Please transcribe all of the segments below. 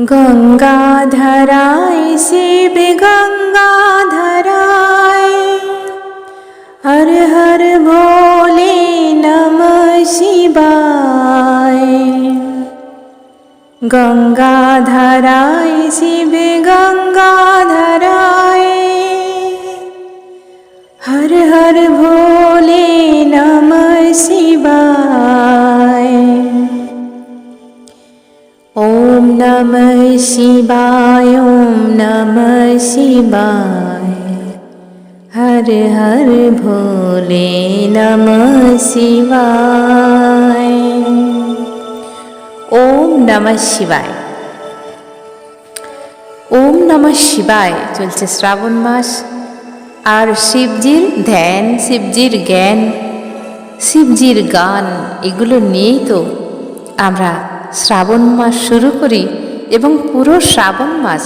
গঙ্গাধরায় শিব গঙ্গাধরায়। হর হর ভোলে নম শিবায়। গঙ্গাধরায় শিব গঙ্গাধরায়। হর হর ভোলে নম শিবায়। নম শিবায় ওম নম শিবায় হর হর ভোলে নম শিবায় ওম নম শিবায় ওম নম শিবায় চলছে শ্রাবণ মাস। আর শিবজির ধ্যান, শিবজির জ্ঞান, শিবজির গান, এগুলো নিয়েই তো আমরা শ্রাবণ মাস শুরু করি এবং পুরো শ্রাবণ মাস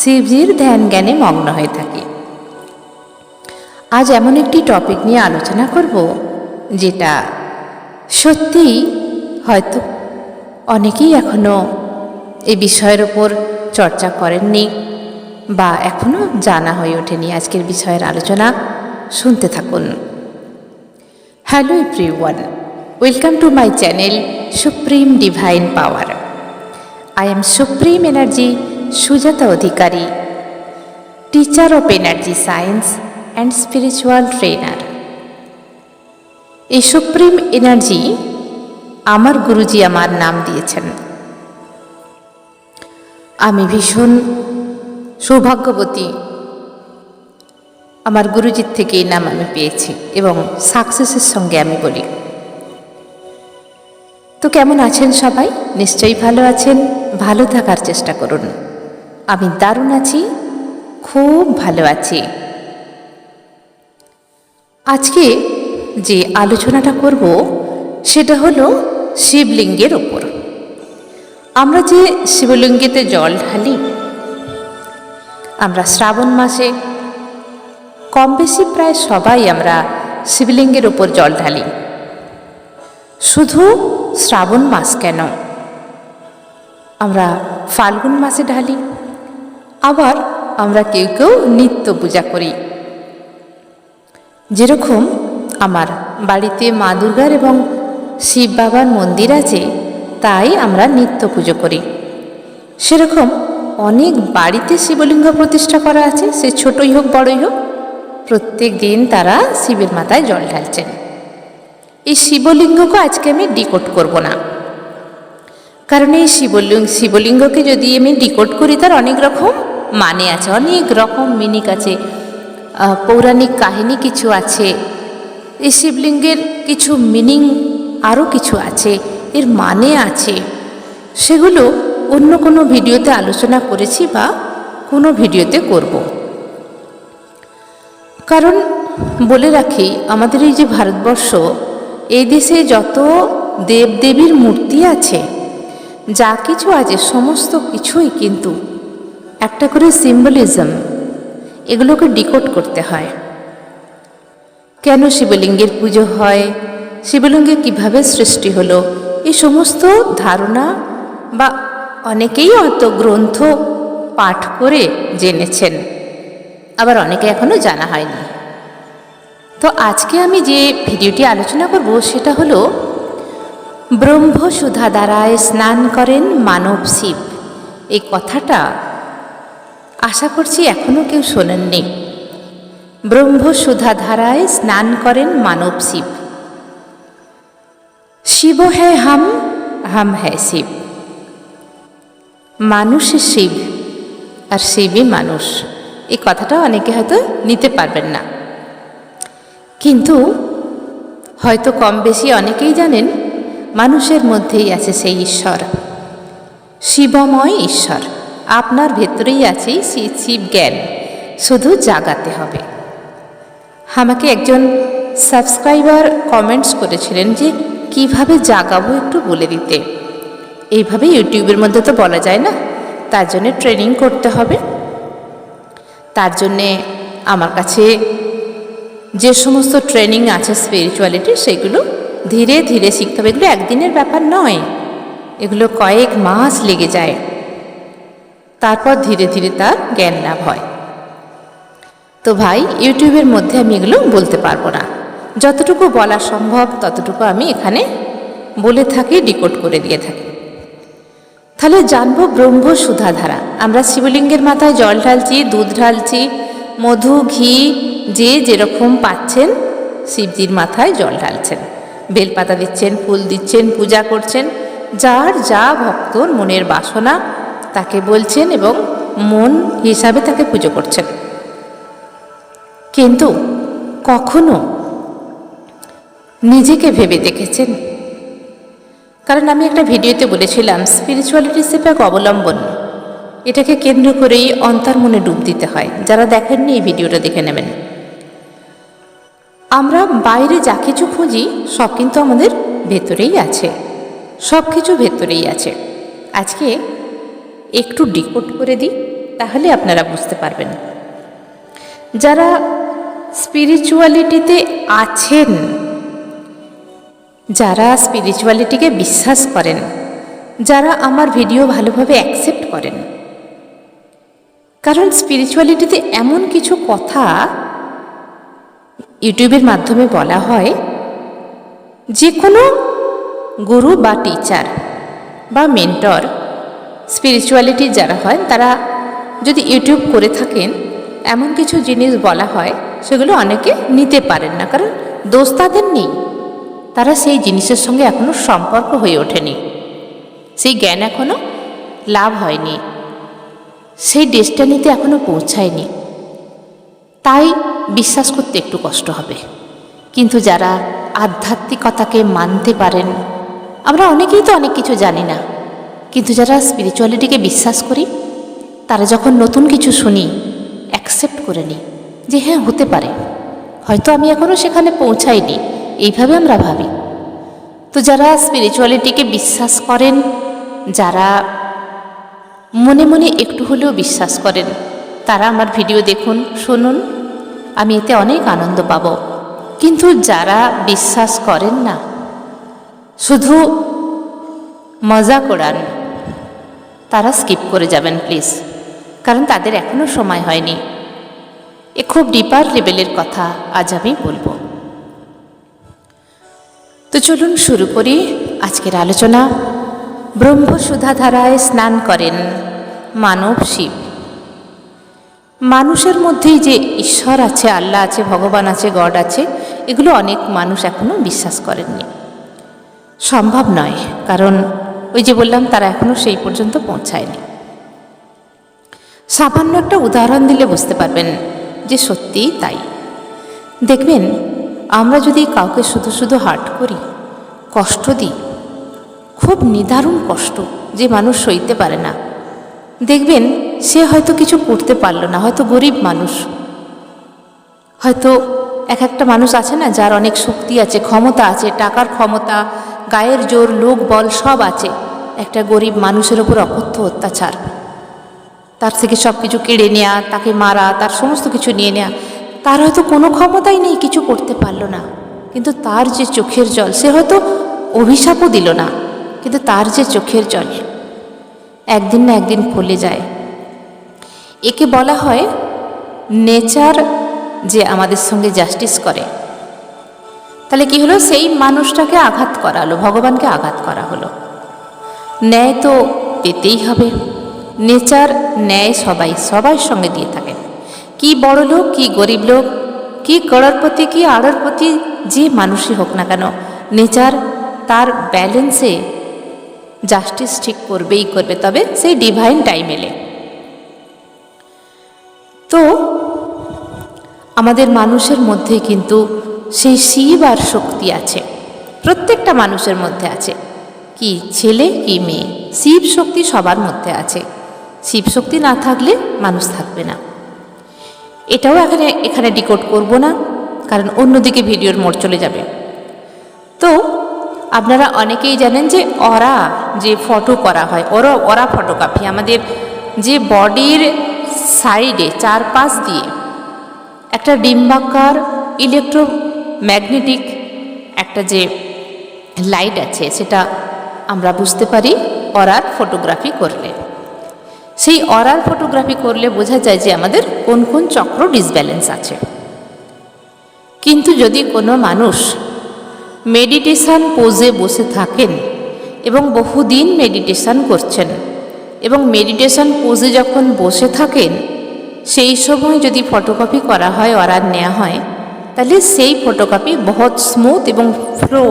শিবজির ধ্যান জ্ঞানে মগ্ন হয়ে থাকি। আজ এমন একটি টপিক নিয়ে আলোচনা করব, যেটা সত্যিই হয়তো অনেকেই এখনও এই বিষয়ের ওপর চর্চা করেননি বা এখনও জানা হয়ে ওঠেনি। আজকের বিষয়ের আলোচনা শুনতে থাকুন। Hello everyone welcome to my channel supreme divine power I am supreme energy Sujata Adhikari teacher of energy science and spiritual trainer এই সুপ্রিম এনার্জি আমার গুরুজি আমার নাম দিয়েছেন। আমি ভীষণ সৌভাগ্যবতী। আমার গুরুজির থেকে এই নাম আমি পেয়েছি এবং সাকসেসের সঙ্গে আমি বলি। তো কেমন আছেন সবাই? নিশ্চয়ই ভালো আছেন। ভালো থাকার চেষ্টা করুন। আমি দারুণ আছি, খুব ভালো আছি। আজকে যে আলোচনাটা করব, সেটা হলো শিবলিঙ্গের ওপর। আমরা যে শিবলিঙ্গেতে জল ঢালি, আমরা শ্রাবণ মাসে কম বেশি প্রায় সবাই আমরা শিবলিঙ্গের ওপর জল ঢালি। শুধু শ্রাবণ মাস কেন? আমরা ফাল্গুন মাসে ঢালি, আবার আমরা কেউ কেউ নিত্য পূজা করি। যেরকম আমার বাড়িতে মা দুর্গার এবং শিব বাবার মন্দির আছে, তাই আমরা নিত্য পুজো করি। সেরকম অনেক বাড়িতে শিবলিঙ্গ প্রতিষ্ঠা করা আছে, সে ছোটই হোক, বড়ই হোক, প্রত্যেক দিন তারা শিবের মাথায় জল ঢালছেন। এই শিবলিঙ্গকে আজকে আমি ডিকোড করব না। কারণ এই শিবলিঙ্গ শিবলিঙ্গকে যদি আমি ডিকোড করি, তার অনেক রকম মানে আছে, অনেক রকম মিনিক আছে। পৌরাণিক কাহিনী কিছু আছে। এই শিবলিঙ্গের কিছু মিনিং আরও কিছু আছে। এর মানে আছে। সেগুলো অন্য কোনো ভিডিওতে আলোচনা করেছি বা কোনো ভিডিওতে করব। কারণ বলে রাখি, আমাদের এই যে ভারতবর্ষ এই দেশে যত দেবদেবীর মূর্তি আছে, যা কিছু আছে, সমস্ত কিছুই কিন্তু একটা করে সিম্বলিজম এগুলোকে ডিকোড করতে হয়। কেন শিবলিঙ্গের পুজো হয় শিবলিঙ্গে কীভাবে সৃষ্টি হলো এই সমস্ত ধারণা বা অনেকেই অত গ্রন্থ পাঠ করে জেনেছেন, আবার অনেকে এখনও জানা হয়নি। তো আজকে আমি যে ভিডিওটি আলোচনা করব সেটা হলো ব্রহ্মসুধা দ্বারায় স্নান করেন মানব শিব। এই কথাটা আশা করছি এখনও কেউ শোনেননি। ব্রহ্মসুধা ধারায় স্নান করেন মানব শিব। শিব হ্যাঁ হাম হাম হ্যাঁ শিব। মানুষই শিব, আর শিবই মানুষ। এই কথাটা অনেকে হয়তো নিতে পারবেন না। কিন্তু হয়তো কম বেশি অনেকেই জানেন মানুষের মধ্যেই আছে সেই ঈশ্বর। শিবময় ঈশ্বর। আপনার ভেতরেই আছে সেই শিব জ্ঞান। শুধু জাগাতে হবে। আমাকে একজন সাবস্ক্রাইবার কমেন্টস করেছিলেন যে, কীভাবে জাগাবো একটু বলে দিতে? এইভাবে ইউটিউবের মধ্যে তো বলা যায় না। তার জন্য ট্রেনিং করতে হবে। তার জন্যে আমার কাছে যে সমস্ত ট্রেনিং আছে স্পিরিচুয়ালিটি সেগুলো ধীরে ধীরে শিখতে হবে। এগুলো একদিনের ব্যাপার নয়। এগুলো কয়েক মাস লেগে যায়। তারপর ধীরে ধীরে তার জ্ঞান লাভ হয়। তো ভাই, ইউটিউবের মধ্যে আমি এগুলো বলতে পারব না। যতটুকু বলা সম্ভব, ততটুকু আমি এখানে বলে থাকি ডিকোড করে দিয়ে থাকি। তাহলে জানব ব্রহ্ম সুধাধারা। আমরা শিবলিঙ্গের মাথায় জল ঢালছি, দুধ ঢালছি, মধু, ঘি যে যেরকম পাচ্ছেন, শিবজির মাথায় জল ঢালছেন। বেলপাতা দিচ্ছেন, ফুল দিচ্ছেন, পূজা করছেন। যার যা ভক্তর মনের বাসনা, তাকে বলছেন এবং মন হিসাবে তাকে পুজো করছেন। কিন্তু কখনো নিজেকে ভেবে দেখেছেন? কারণ আমি একটা ভিডিওতে বলেছিলাম স্পিরিচুয়ালিটি সেফ এক অবলম্বন। এটাকে কেন্দ্র করেই অন্তর্মনে ডুব দিতে হয়। যারা দেখেননি এই ভিডিওটা দেখে নেবেন। আমরা বাইরে যা কিছু খুঁজি, সব কিন্তু আমাদের ভেতরেই আছে। সব কিছু ভেতরেই আছে। আজকে একটু ডিকোড করে দিই, তাহলে আপনারা বুঝতে পারবেন। যারা স্পিরিচুয়ালিটিতে আছেন, যারা স্পিরিচুয়ালিটিকে বিশ্বাস করেন, যারা আমার ভিডিও ভালোভাবে অ্যাকসেপ্ট করেন, কারণ স্পিরিচুয়ালিটিতে এমন কিছু কথা ইউটিউবের মাধ্যমে বলা হয় যে কোনো গুরু বা টিচার বা মেন্টর স্পিরিচুয়ালিটি যারা হয়, তারা যদি ইউটিউব করে থাকেন, এমন কিছু জিনিস বলা হয়, সেগুলো অনেকে নিতে পারেন না। কারণ দোষ তাদের নেই। তারা সেই জিনিসের সঙ্গে এখনও সম্পর্ক হয়ে ওঠেনি। সেই জ্ঞান এখনও লাভ হয়নি। সেই ডেস্টানিতে এখনও পৌঁছায়নি। তাই বিশ্বাস করতে একটু কষ্ট হবে। কিন্তু যারা আধ্যাত্মিকতাকে মানতে পারেন, আমরা অনেকেই তো অনেক কিছু জানি না। কিন্তু যারা স্পিরিচুয়ালিটিকে বিশ্বাস করি, তারা যখন নতুন কিছু শুনি অ্যাকসেপ্ট করে নিই যে হ্যাঁ হতে পারে। হয়তো আমি এখনও সেখানে পৌঁছাইনি, এইভাবে আমরা ভাবি। তো যারা স্পিরিচুয়ালিটিকে বিশ্বাস করেন, যারা মনে মনে একটু হলেও বিশ্বাস করেন, তারা আমার ভিডিও দেখুন, শুনুন। আমি এতে অনেক আনন্দ পাব। কিন্তু যারা বিশ্বাস করেন না, শুধু মজা করান, তারা স্কিপ করে যাবেন প্লিজ, কারণ তাদের এখনও সময় হয়নি। এ খুব ডিপার লেভেলের কথা আজ আমি বলব। তো চলুন শুরু করি আজকের আলোচনা। ব্রহ্মসুধাধারায় স্নান করেন মানব শিব। মানুষের মধ্যেই যে ঈশ্বর আছে, আল্লাহ আছে, ভগবান আছে, গড আছে, এগুলো অনেক মানুষ এখনও বিশ্বাস করেননি। সম্ভব নয়, কারণ ওই যে বললাম, তারা এখনও সেই পর্যন্ত পৌঁছায়নি। সামান্য একটা উদাহরণ দিলে বুঝতে পারবেন যে সত্যিই তাই। দেখবেন, আমরা যদি কাউকে শুধু শুধু হার্ট করি, কষ্ট দিই, খুব নিদারুণ কষ্ট যে মানুষ সইতে পারে না। দেখবেন সে হয়তো কিছু করতে পারল না, হয়তো গরিব মানুষ। হয়তো এক একটা মানুষ আছে না, যার অনেক শক্তি আছে, ক্ষমতা আছে, টাকার ক্ষমতা, গায়ের জোর, লোক, বল সব আছে। একটা গরিব মানুষের ওপর অকথ্য অত্যাচার। তার থেকে সব কিছু কেড়ে নেওয়া তাকে মারা, তার সমস্ত কিছু নিয়ে নেওয়া তার হয়তো কোনো ক্ষমতাই নেই, কিছু করতে পারল না। কিন্তু তার যে চোখের জল, সে হয়তো অভিশাপও দিল না, কিন্তু তার যে চোখের জল, একদিন না একদিন ফলে যায়। একে বলা হয় নেচার যে আমাদের সঙ্গে জাস্টিস করে। তাহলে কি হলো? সেই মানুষটাকে আঘাত করা হলো ভগবানকে আঘাত করা হলো। ন্যায় তো পেতেই হবে। নেচার, ন্যায় সবাই, সবার সঙ্গে দিয়ে থাকেন কি বড় লোক, কি গরিব লোক, কি করড়পতি, কি আড়রপতি, যে মানুষই হোক না কেন, নেচার তার ব্যালেন্সে জাস্টিস ঠিক করবেই করবে। তবে সেই ডিভাইন টাইম এলে। তো আমাদের মানুষের মধ্যে কিন্তু সেই শিব আর শক্তি আছে। প্রত্যেকটা মানুষের মধ্যে আছে। কি ছেলে, কি মেয়ে। শিব শক্তি সবার মধ্যে আছে। শিব শক্তি না থাকলে মানুষ থাকবে না। এটাও এখানে এখানে ডিকোড করব না, কারণ অন্যদিকে ভিডিওর মোড় চলে যাবে। তো আপনারা অনেকেই জানেন যে অরা যে ফটো করা হয়, ওরা অরা ফটোগ্রাফি। আমাদের যে বডির সাইডে চারপাশ দিয়ে একটা ডিম্বাকার ইলেকট্রোম্যাগনেটিক একটা যে লাইট আছে, সেটা আমরা বুঝতে পারি অরার ফটোগ্রাফি করলে। সেই অরাল ফটোগ্রাফি করলে বোঝা যায় যে আমাদের কোন কোন চক্র ডিসব্যালেন্স আছে। কিন্তু যদি কোনো মানুষ মেডিটেশান পোজে বসে থাকেন এবং বহুদিন মেডিটেশান করছেন এবং মেডিটেশন পোজে যখন বসে থাকেন, সেই সময় যদি ফটোকপি করা হয় অরার নেওয়া হয়, তাহলে সেই ফটোকপি বহুত স্মুথ এবং ফ্লো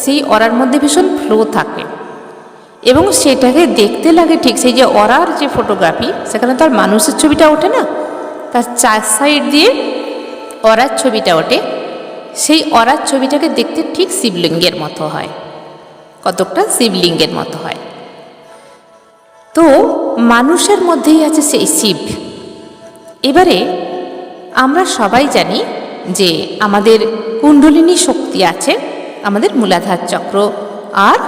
সেই অরার মধ্যে ভীষণ ফ্লো থাকে। এবং সেটাকে দেখতে লাগে ঠিক সেই যে অরার যে ফটোগ্রাফি সেখানে তো আর মানুষের ছবিটা ওঠে না, তার চার সাইড দিয়ে অরার ছবিটা ওঠে, সেই অরার ছবিটাকে দেখতে ঠিক শিবলিঙ্গের মতো হয়, কতকটা শিবলিঙ্গের মতো হয়। তো মানুষের মধ্যেই আছে সেই শিব। এবারে আমরা সবাই জানি যে আমাদের কুণ্ডলিনী শক্তি আছে আমাদের মূলাধার চক্র আর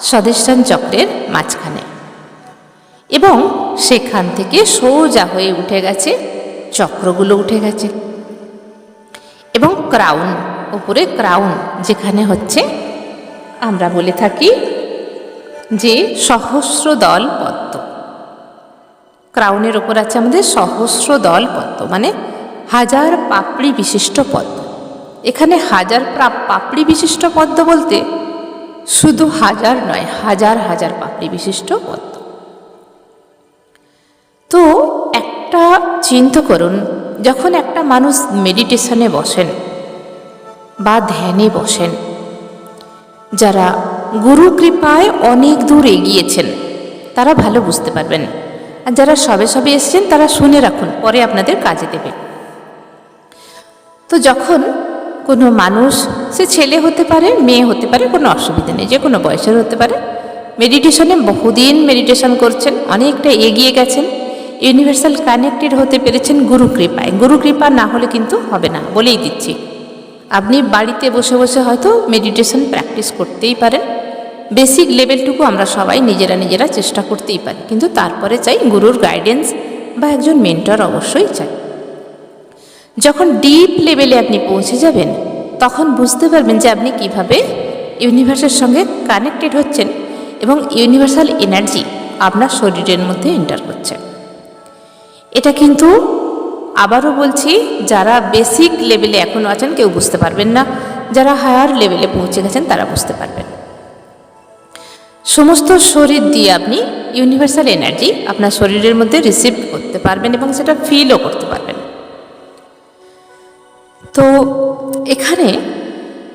স্বদেশান চক্রের মাঝখানে। এবং সেখান থেকে সোজা হয়ে উঠে গেছে, চক্রগুলো উঠে গেছে। এবং ক্রাউন উপরে ক্রাউন যেখানে হচ্ছে, আমরা বলে থাকি যে সহস্র দল পদ্ম। ক্রাউনের ওপর আছে আমাদের সহস্র দল পদ্ম মানে হাজার পাপড়ি বিশিষ্ট পদ্ম। এখানে হাজার পাপড়ি বিশিষ্ট পদ্ম বলতে শুধু হাজার নয়, হাজার হাজার পাপড়ি বিশিষ্ট পদ্ম। তো একটা চিন্তা করুন, যখন একটা মানুষ মেডিটেশনে বসেন বা ধ্যানে বসেন, যারা গুরু কৃপায় অনেক দূর এগিয়েছেন। তারা ভালো বুঝতে পারবেন। আর যারা সবে সবে এসছেন, তারা শুনে রাখুন, পরে আপনাদের কাজে দেবে। তো যখন কোনো মানুষ, সে ছেলে হতে পারে, মেয়ে হতে পারে, কোনো অসুবিধা নেই, যে কোনো বয়সের হতে পারে মেডিটেশনে বহুদিন মেডিটেশন করছেন, অনেকটা এগিয়ে গেছেন ইউনিভার্সাল কানেক্টেড হতে পেরেছেন গুরু কৃপায়। গুরু কৃপা না হলে কিন্তু হবে না, বলেই দিচ্ছি। আপনি বাড়িতে বসে বসে হয়তো মেডিটেশন প্র্যাকটিস করতেই পারেন। বেসিক লেভেলটুকু আমরা সবাই নিজেরা নিজেরা চেষ্টা করতেই পারি। কিন্তু তারপরে চাই গুরুর গাইডেন্স বা একজন মেন্টর অবশ্যই চাই। যখন ডিপ লেভেলে আপনি পৌঁছে যাবেন, তখন বুঝতে পারবেন যে আপনি কীভাবে ইউনিভার্সের সঙ্গে কানেক্টেড হচ্ছেন এবং ইউনিভার্সাল এনার্জি আপনার শরীরের মধ্যে এন্টার করছে। এটা কিন্তু আবারও বলছি, যারা বেসিক লেভেলে এখনও আছেন কেউ বুঝতে পারবেন না, যারা হায়ার লেভেলে পৌঁছে গেছেন তারা বুঝতে পারবেন। সমস্ত শরীর দিয়ে আপনি ইউনিভার্সাল এনার্জি আপনার শরীরের মধ্যে রিসিভ করতে পারবেন এবং সেটা ফিলও করতে পারবেন। তো এখানে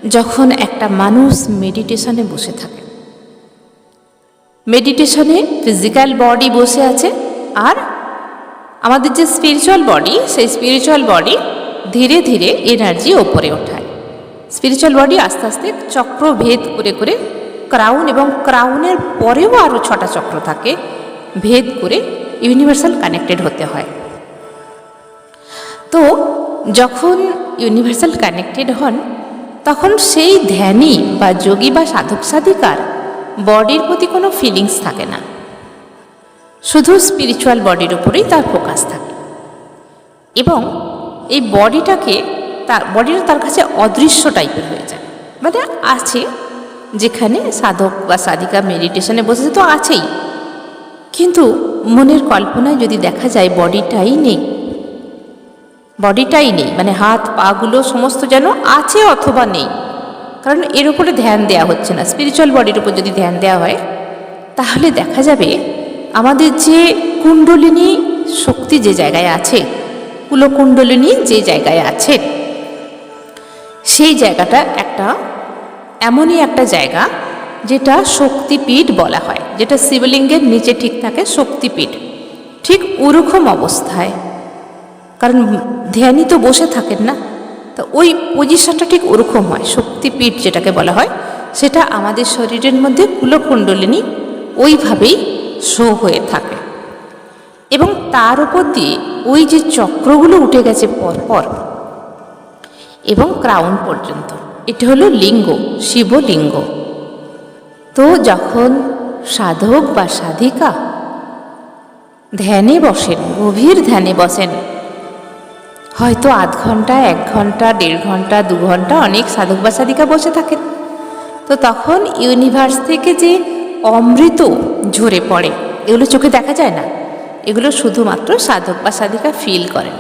যখন একটা মানুষ মেডিটেশনে বসে থাকে মেডিটেশনে ফিজিক্যাল বডি বসে আছে আর আমাদের যে স্পিরিচুয়াল বডি সেই স্পিরিচুয়াল বডি ধীরে ধীরে এনার্জি ওপরে ওঠায়। স্পিরিচুয়াল বডি আস্তে আস্তে চক্র ভেদ করে করে ক্রাউন এবং ক্রাউনের পরেও আরও ছটা চক্র থাকে, ভেদ করে ইউনিভার্সাল কানেক্টেড হতে হয়। তো যখন ইউনিভার্সাল কানেক্টেড হন, তখন সেই ধ্যানী বা যোগী বা সাধক সাধিকার বডির প্রতি কোনো ফিলিংস থাকে না। শুধু স্পিরিচুয়াল বডির উপরেই তার ফোকাস থাকে। এবং এই বডিটাকে তার, বডিটা তার কাছে অদৃশ্য টাইপের হয়ে যায়। মানে আছে যেখানে সাধক বা সাধিকা মেডিটেশনে বসেছে তো আছেই। কিন্তু মনের কল্পনায় যদি দেখা যায় বডিটাই নেই বডিটাই নেই মানে হাত পাগুলো সমস্ত যেন আছে অথবা নেই, কারণ এর উপরে ধ্যান দেওয়া হচ্ছে না। স্পিরিচুয়াল বডির উপর যদি ধ্যান দেওয়া হয়, তাহলে দেখা যাবে আমাদের যে কুণ্ডলিনী শক্তি যে জায়গায় আছে, কুলকুণ্ডলিনী যে জায়গায় আছে, সেই জায়গাটা একটা এমনই একটা জায়গা যেটা শক্তিপীঠ বলা হয়, যেটা শিবলিঙ্গের নিচে ঠিক থাকে শক্তিপীঠ। ঠিক ওরকম অবস্থায়। কারণ ধ্যানই তো বসে থাকেন না। তো ওই পজিশনটা ঠিক ওরকম হয়, শক্তিপীঠ যেটাকে বলা হয়, সেটা আমাদের শরীরের মধ্যে কুলকুণ্ডলিনী ওইভাবেই শো হয়ে থাকে। এবং তার উপর দিয়ে ওই যে চক্রগুলো উঠে গেছে পরপর, এবং ক্রাউন পর্যন্ত। এটা হলো লিঙ্গ, শিবলিঙ্গ। তো যখন সাধক বা সাধিকা ধ্যানে বসেন, গভীর ধ্যানে বসেন, হয়তো আধ ঘণ্টা, এক ঘণ্টা, দেড় ঘণ্টা, দু ঘণ্টা অনেক সাধক বা সাধিকা বসে থাকেন। তো তখন ইউনিভার্স থেকে যে অমৃত ঝরে পড়ে, এগুলো চোখে দেখা যায় না। এগুলো শুধুমাত্র সাধক বা সাধিকা ফিল করেন।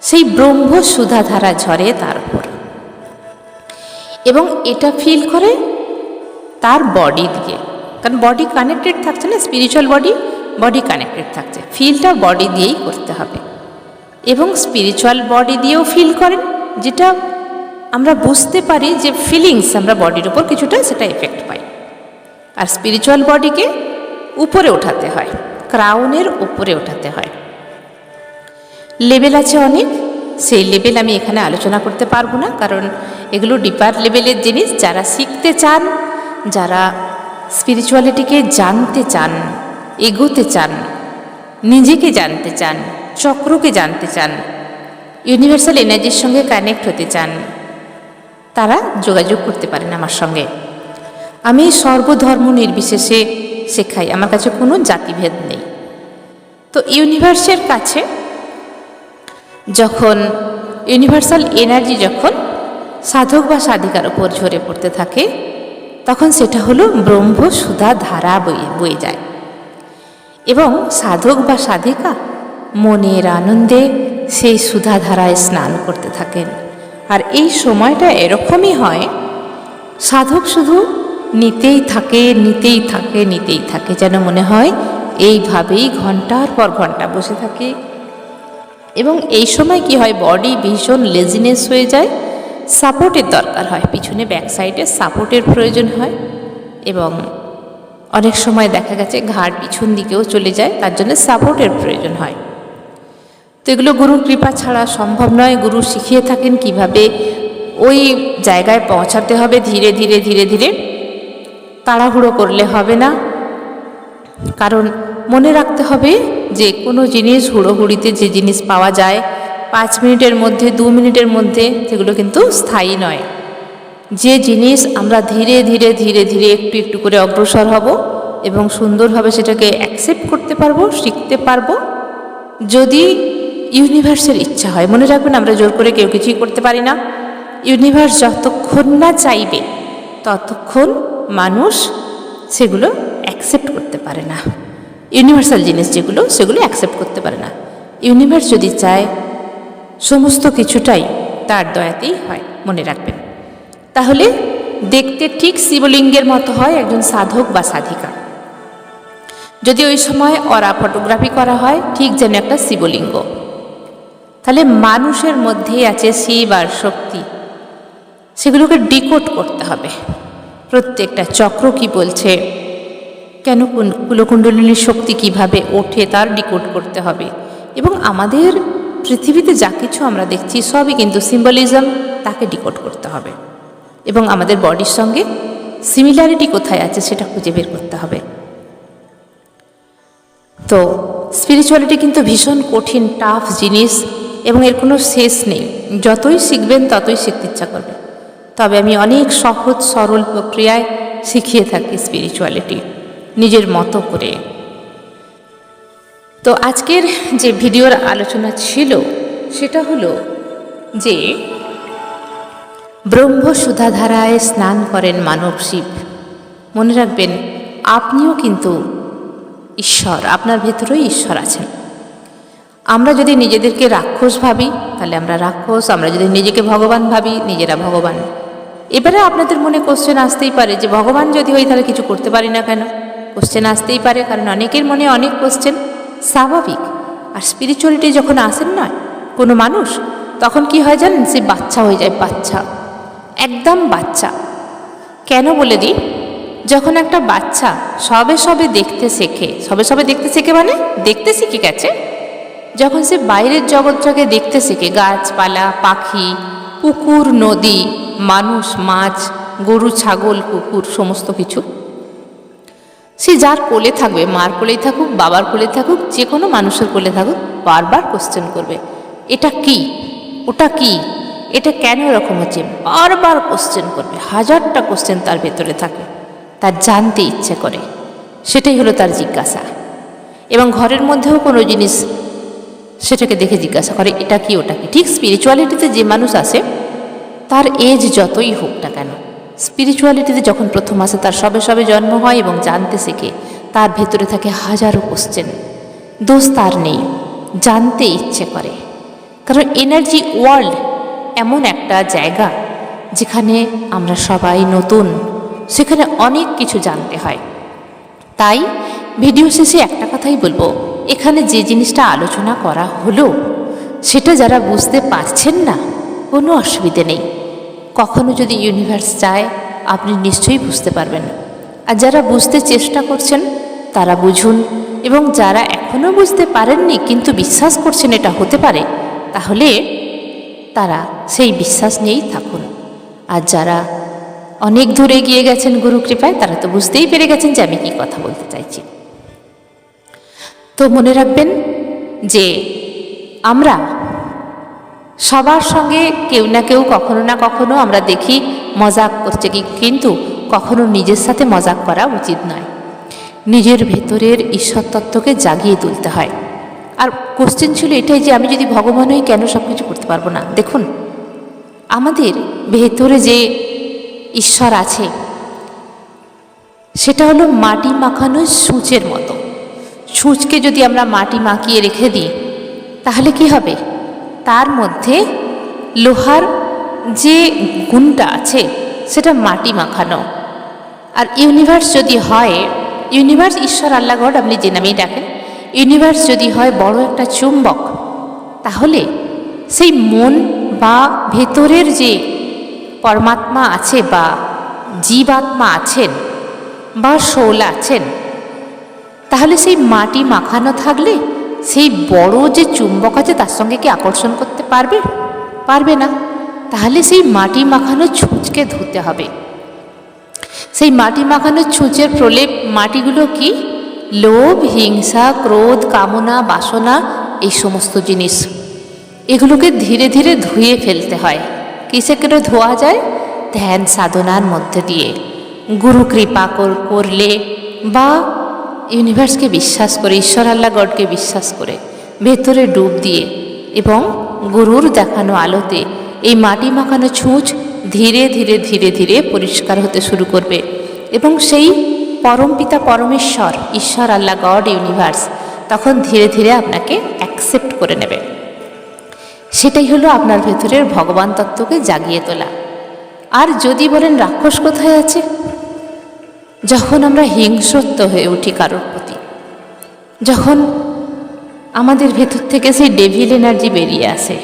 সেই ব্রহ্ম সুধাধারা ঝরে তার উপর। এবং এটা ফিল করে তার বডি দিয়ে কারণ বডি কানেক্টেড থাকছে না স্পিরিচুয়াল বডি বডি কানেক্টেড থাকছে। ফিলটা বডি দিয়েই করতে হবে। এবং স্পিরিচুয়াল বডি দিয়েও ফিল করেন, যেটা আমরা বুঝতে পারি যে ফিলিংস আমরা বডির উপর কিছুটা সেটা এফেক্ট পাই। আর স্পিরিচুয়াল বডিকে উপরে ওঠাতে হয় ক্রাউনের উপরে ওঠাতে হয়। লেভেল আছে অনেক, সেই লেভেল আমি এখানে আলোচনা করতে পারব না, কারণ এগুলো ডিপার লেভেলের জিনিস যারা শিখতে চান, যারা স্পিরিচুয়ালিটিকে জানতে চান, এগোতে চান, নিজেকে জানতে চান, চক্রকে জানতে চান ইউনিভার্সাল এনার্জির সঙ্গে কানেক্ট হতে চান, তারা যোগাযোগ করতে পারেন আমার সঙ্গে। আমি সর্বধর্ম নির্বিশেষে শেখাই, আমার কাছে কোনো জাতিভেদ নেই। তো ইউনিভার্সের কাছে যখন ইউনিভার্সাল এনার্জি যখন সাধক বা সাধিকার উপর ঝরে পড়তে থাকে, তখন সেটা হলো ব্রহ্ম সুধা ধারা বয়ে বয়ে যায়। এবং সাধক বা সাধিকা মনের আনন্দে সেই সুধা ধারায় স্নান করতে থাকেন। আর এই সময়টা এরকমই হয়, সাধক শুধু নিতেই থাকে নিতেই থাকে নিতেই থাকে, যেন মনে হয় এইভাবেই ঘণ্টার পর ঘণ্টা বসে থাকে। এবং এই সময় কি হয় বডি ভীষণ লেজিনেস হয়ে যায় সাপোর্টের দরকার হয়। পিছনে ব্যাক সাইডে সাপোর্টের প্রয়োজন হয় এবং অনেক সময় দেখা গেছে ঘাড় পিছন দিকেও চলে যায়, তার জন্য সাপোর্টের প্রয়োজন হয়। তো এগুলো গুরুর কৃপা ছাড়া সম্ভব নয়। গুরু শিখিয়ে থাকেন কীভাবে ওই জায়গায় পৌঁছাতে হবে। ধীরে ধীরে ধীরে ধীরে তাড়াহুড়ো করলে হবে না। কারণ মনে রাখতে হবে যে কোনো জিনিস হুড়োহুড়িতে যে জিনিস পাওয়া যায় পাঁচ মিনিটের মধ্যে, দু মিনিটের মধ্যে সেগুলো কিন্তু স্থায়ী নয়। যে জিনিস আমরা ধীরে ধীরে ধীরে ধীরে একটু একটু করে অগ্রসর হব এবং সুন্দরভাবে সেটাকে অ্যাকসেপ্ট করতে পারব, শিখতে পারব, যদি ইউনিভার্সের ইচ্ছা হয়। মনে রাখবেন, আমরা জোর করে কেউ কিছুই করতে পারি না। ইউনিভার্স যতক্ষণ না চাইবে, ততক্ষণ মানুষ সেগুলো অ্যাকসেপ্ট করতে পারে না। ইউনিভার্সাল জিনিস যেগুলো, সেগুলো অ্যাকসেপ্ট করতে পারে না। ইউনিভার্স যদি চায় সমস্ত কিছুটাই তার দয়াতেই হয়, মনে রাখবেন। তাহলে দেখতে ঠিক শিবলিঙ্গের মতো হয় একজন সাধক বা সাধিকা। যদি ওই সময় অরা ফটোগ্রাফি করা হয়, ঠিক যেন একটা শিবলিঙ্গ। তাহলে মানুষের মধ্যেই আছে শিব আর শক্তি। সেগুলোকে ডিকোড করতে হবে। প্রত্যেকটা চক্র কি বলছে? কেন কুন- কুলকুণ্ডলিনীর শক্তি কীভাবে ওঠে তার ডিকোড করতে হবে। এবং আমাদের পৃথিবীতে যা কিছু আমরা দেখছি সবই কিন্তু সিম্বলিজম তাকে ডিকোড করতে হবে। এবং আমাদের বডির সঙ্গে সিমিলারিটি কোথায় আছে সেটা খুঁজে বের করতে হবে। তো স্পিরিচুয়ালিটি কিন্তু ভীষণ কঠিন টাফ জিনিস এবং এর কোনো শেষ নেই। যতই শিখবেন ততই শিখতে ইচ্ছা করবে তবে আমি অনেক সহজ, সরল প্রক্রিয়ায় শিখিয়ে থাকি স্পিরিচুয়ালিটি নিজের মতো করে। তো আজকের যে ভিডিওর আলোচনা ছিল, সেটা হলো যে ব্রহ্ম সুধাধারায় স্নান করেন মানব শিব। মনে রাখবেন, আপনিও কিন্তু ঈশ্বর, আপনার ভেতরেও ঈশ্বর আছেন। আমরা যদি নিজেদেরকে রাক্ষস ভাবি, তাহলে আমরা রাক্ষস, আমরা যদি নিজেকে ভগবান ভাবি, নিজেরা ভগবান। এবারে আপনাদের মনে কোশ্চেন আসতেই পারে যে, ভগবান যদি হই তাহলে কিছু করতে পারি না কেন? কোশ্চেন আসতেই পারে, কারণ অনেকের মনে অনেক কোশ্চেন স্বাভাবিক। আর স্পিরিচুয়ালিটি যখন আসেন না কোনো মানুষ, তখন কি হয় জানেন? সে বাচ্চা হয়ে যায়, বাচ্চা। একদম বাচ্চা। কেন বলে দিই? যখন একটা বাচ্চা সবে সবে দেখতে শেখে, সবে সবে দেখতে শেখে মানে? দেখতে শিখে গেছে। যখন সে বাইরের জগৎটাকে দেখতে শেখে, গাছপালা, পাখি, পুকুর, নদী, মানুষ, মাছ, গরু, ছাগল, কুকুর, সমস্ত কিছু সে যার কোলে থাকবে, মার কোলেই থাকুক, বাবার কোলে থাকুক, যে কোনো মানুষের কোলে থাকুক, বারবার কোশ্চেন করবে, এটা কি? ওটা কি? এটা কেন এরকম হচ্ছে? বারবার কোশ্চেন করবে, হাজারটা কোশ্চেন তার ভেতরে থাকে, তার জানতে ইচ্ছে করে, সেটাই হলো তার জিজ্ঞাসা। এবং ঘরের মধ্যেও কোনো জিনিস সেটাকে দেখে জিজ্ঞাসা করে, এটা কি, ওটা কি? ঠিক স্পিরিচুয়ালিটিতে যে মানুষ আসে তার এজ যতই হোক না কেন স্পিরিচুয়ালিটিতে যখন প্রথম আসে, তার সবে সবে জন্ম হয় এবং জানতে শেখে, তার ভেতরে থাকে হাজারো কোশ্চেন দোষ তার নেই, জানতে ইচ্ছে করে। কারণ এনার্জি ওয়ার্ল্ড এমন একটা জায়গা, যেখানে আমরা সবাই নতুন, সেখানে অনেক কিছু জানতে হয়। তাই ভিডিও শেষে একটা কথাই বলব, এখানে যে জিনিসটা আলোচনা করা হলো, সেটা যারা বুঝতে পারছেন না, কোনো অসুবিধে নেই। কখনো যদি ইউনিভার্স চায়, আপনি নিশ্চয়ই বুঝতে পারবেন। আর যারা বুঝতে চেষ্টা করছেন, তারা বুঝুন। এবং যারা এখনও বুঝতে পারেননি, কিন্তু বিশ্বাস করছেন এটা হতে পারে, তাহলে তারা সেই বিশ্বাস নিয়েই থাকুন। আর যারা অনেক দূরে গিয়ে গেছেন গুরু কৃপায়, তারা তো বুঝতেই পেরে গেছেন যে আমি কি কথা বলতে চাইছি। তো মনে রাখবেন যে আমরা সবার সঙ্গে কেউ না কেউ, কখনো না কখনো আমরা দেখি মজাক করছে কি, কিন্তু কখনো নিজের সাথে মজাক করা উচিত নয়। নিজের ভেতরের ঈশ্বর তত্ত্বকে জাগিয়ে তুলতে হয়। আর কোশ্চেন ছিল এটাই যে আমি যদি ভগবান হই কেন সব কিছু করতে পারব না? দেখুন, আমাদের ভেতরে যে ঈশ্বর আছে, সেটা হলো মাটি মাখানো সূচের মতো। সূচকে যদি আমরা মাটি মাখিয়ে রেখে দিই, তাহলে কি হবে? তার মধ্যে লোহার যে গুণটা আছে, সেটা মাটি মাখানো। আর ইউনিভার্স যদি হয়, ইউনিভার্স ঈশ্বর, আল্লাহ গড, আপনি যে নামেই ডাকেন, ইউনিভার্স যদি হয় বড় একটা চুম্বক, তাহলে সেই মন বা ভেতরের যে পরমাত্মা আছে বা জীবাত্মা আছেন বা শোল আছেন, তাহলে সেই মাটি মাখানো থাকলে সেই বড় যে চুম্বক আছে, তার সঙ্গে কি আকর্ষণ করতে পারবে? পারবে না। তাহলে সেই মাটি মাখানো ছুঁচকে ধুতে হবে। সেই মাটি মাখানো ছুঁচের প্রলেপ মাটিগুলো কি? লোভ, হিংসা, ক্রোধ, কামনা, বাসনা, এই সমস্ত জিনিস। এগুলোকে ধীরে ধীরে ধুয়ে ফেলতে হয়। কিসে করে ধোয়া যায়? ধ্যান সাধনার মধ্যে দিয়ে। গুরু কৃপা করলে বা ইউনিভার্সকে বিশ্বাস করে, ঈশ্বর আল্লাহ গডকে বিশ্বাস করে, ভেতরে ডুব দিয়ে এবং গুরুর দেখানো আলোতে এই মাটি মাখানো ছুঁচ ধীরে ধীরে ধীরে ধীরে পরিষ্কার হতে শুরু করবে এবং সেই পরমপিতা পরমেশ্বর, ঈশ্বর আল্লাহ গড ইউনিভার্স তখন ধীরে ধীরে আপনাকে অ্যাকসেপ্ট করে নেবে। সেটাই হলো আপনার ভেতরের ভগবান তত্ত্বকে জাগিয়ে তোলা। আর যদি বলেন রাক্ষস কোথায় আছে? যখন আমরা হিংস্রত্ব হয়ে উঠি কারোর প্রতি, যখন আমাদের ভেতর থেকে সেই ডেভিল এনার্জি বেরিয়ে আসে,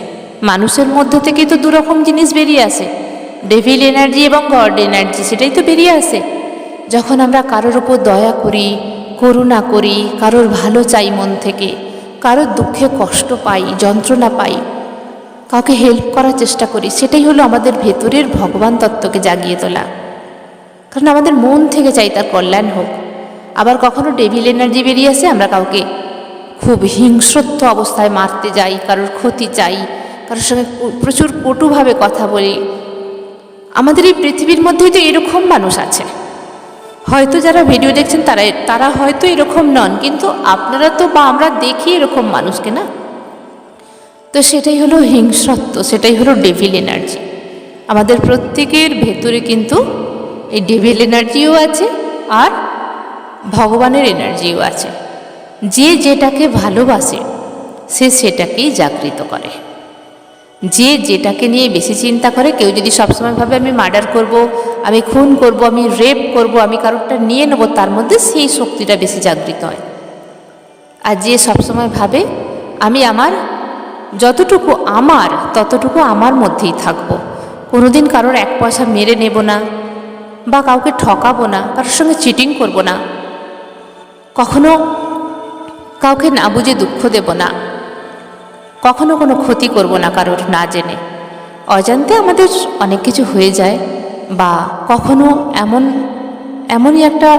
মানুষের মধ্যে থেকে তো দুরকম জিনিস বেরিয়ে আসে ডেভিল এনার্জি এবং গড এনার্জি সেটাই তো বেরিয়ে আসে। যখন আমরা কারোর উপর দয়া করি, করুণা করি, কারোর ভালো চাই মন থেকে, কারোর দুঃখে কষ্ট পাই, যন্ত্রণা পাই, কাউকে হেল্প করার চেষ্টা করি, সেটাই হলো আমাদের ভেতরের ভগবান তত্ত্বকে জাগিয়ে তোলা। কারণ আমাদের মন থেকে চাই তার কল্যাণ হোক। আবার কখনো ডেভিল এনার্জি বেরিয়ে আসে, আমরা কাউকে খুব হিংস্রত্ব অবস্থায় মারতে যাই, কারোর ক্ষতি চাই, কারোর সঙ্গে প্রচুর কটুভাবে কথা বলি। আমাদের এই পৃথিবীর মধ্যেই তো এরকম মানুষ আছে। হয়তো যারা ভিডিও দেখছেন, তারা তারা হয়তো এরকম নন, কিন্তু আপনারা তো বা আমরা দেখি এরকম মানুষকে না? তো সেটাই হলো হিংস্রত্ব, সেটাই হলো ডেভিল এনার্জি আমাদের প্রত্যেকের ভেতরে কিন্তু এই ডেভিল এনার্জিও আছে আর ভগবানের এনার্জিও আছে। যে যেটাকে ভালোবাসে, সে সেটাকেই জাগৃত করে। যে যেটাকে নিয়ে বেশি চিন্তা করে, কেউ যদি সবসময় ভাবে, আমি মার্ডার করব, আমি খুন করব, আমি রেপ করব, আমি কারোরটা নিয়ে নেব, তার মধ্যে সেই শক্তিটা বেশি জাগৃত হয়। আর যে সবসময় ভাবে, আমি আমার, যতটুকু আমার, ততটুকু আমার মধ্যেই থাকব। কোনোদিন কারোর এক পয়সা মেরে নেব না বা কাউকে ঠকাবো না, কারোর সঙ্গে চিটিং করব না, কখনো কাউকে না বুঝে দুঃখ দেব না, কখনো কোনো ক্ষতি করব না কারোর না জেনে। অজান্তে আমাদের অনেক কিছু হয়ে যায় বা কখনো এমন, এমনই একটা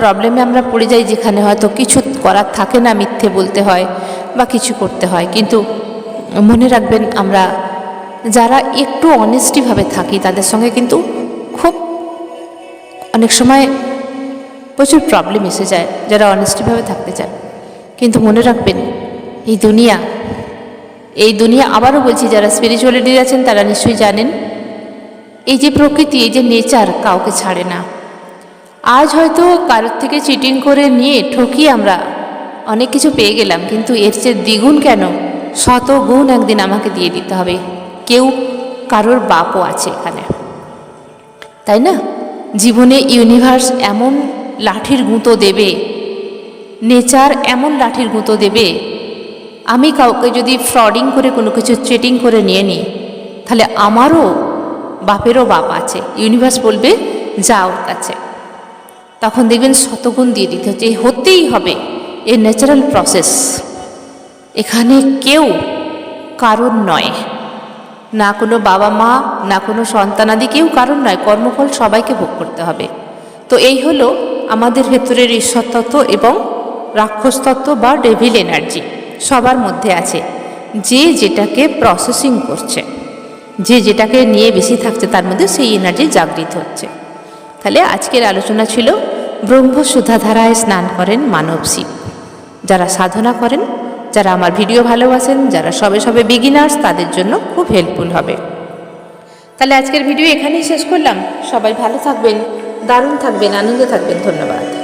প্রবলেমে আমরা পড়ে যাই যেখানে হয়তো কিছু করার থাকে না, মিথ্যে বলতে হয় বা কিছু করতে হয়। কিন্তু মনে রাখবেন আমরা যারা একটু অনেস্টিভাবে থাকি, তাদের সঙ্গে কিন্তু খুব অনেক সময় প্রচুর প্রবলেম এসে যায়, যারা অনেস্টিভাবে থাকতে চায়। কিন্তু মনে রাখবেন, এই দুনিয়া এই দুনিয়া আবারও বলছি, যারা স্পিরিচুয়ালিটি আছেন, তারা নিশ্চয়ই জানেন, এই যে প্রকৃতি, এই যে নেচার কাউকে ছাড়ে না। আজ হয়তো কারোর থেকে চিটিং করে নিয়ে ঠকিয়ে আমরা অনেক কিছু পেয়ে গেলাম, কিন্তু এর চেয়ে দ্বিগুণ কেন? শত গুণ একদিন আমাকে দিয়ে দিতে হবে। কেউ কারোর বাপও আছে এখানে। তাই না? জীবনে ইউনিভার্স এমন লাঠির গুঁতো দেবে নেচার এমন লাঠির গুঁতো দেবে। আমি কাউকে যদি ফ্রডিং করে কোনো কিছু চেটিং করে নিয়ে নিই, তাহলে আমারও বাপেরও বাপ আছে। ইউনিভার্স বলবে যা ওর কাছে। তখন দেখবেন শতগুণ দিয়ে দিতে হচ্ছে। এই হতেই হবে। এ ন্যাচারাল প্রসেস এখানে কেউ কারণ নয়। না কোনো বাবা মা, না কোনো সন্তানাদি কেউ কারণ নয়, কর্মফল সবাইকে ভোগ করতে হবে। তো এই হলো আমাদের ভেতরের ঈশ্বরতত্ত্ব এবং রাক্ষসতত্ত্ব বা ডেভিল এনার্জি সবার মধ্যে আছে। যে যেটাকে প্রসেসিং করছে, যে যেটাকে নিয়ে বেশি থাকছে তার মধ্যে সেই এনার্জি জাগৃত হচ্ছে। তাহলে আজকের আলোচনা ছিল ব্রহ্মসুধাধারায় স্নান করেন মানব শিব। যারা সাধনা করেন যারা আমার ভিডিও ভালোবাসেন, যারা সবে সবে বিগিনার্স তাদের জন্য খুব হেল্পফুল হবে। তাহলে আজকের ভিডিও এখানেই শেষ করলাম। সবাই ভালো থাকবেন, দারুণ থাকবেন, আনন্দে থাকবেন। ধন্যবাদ।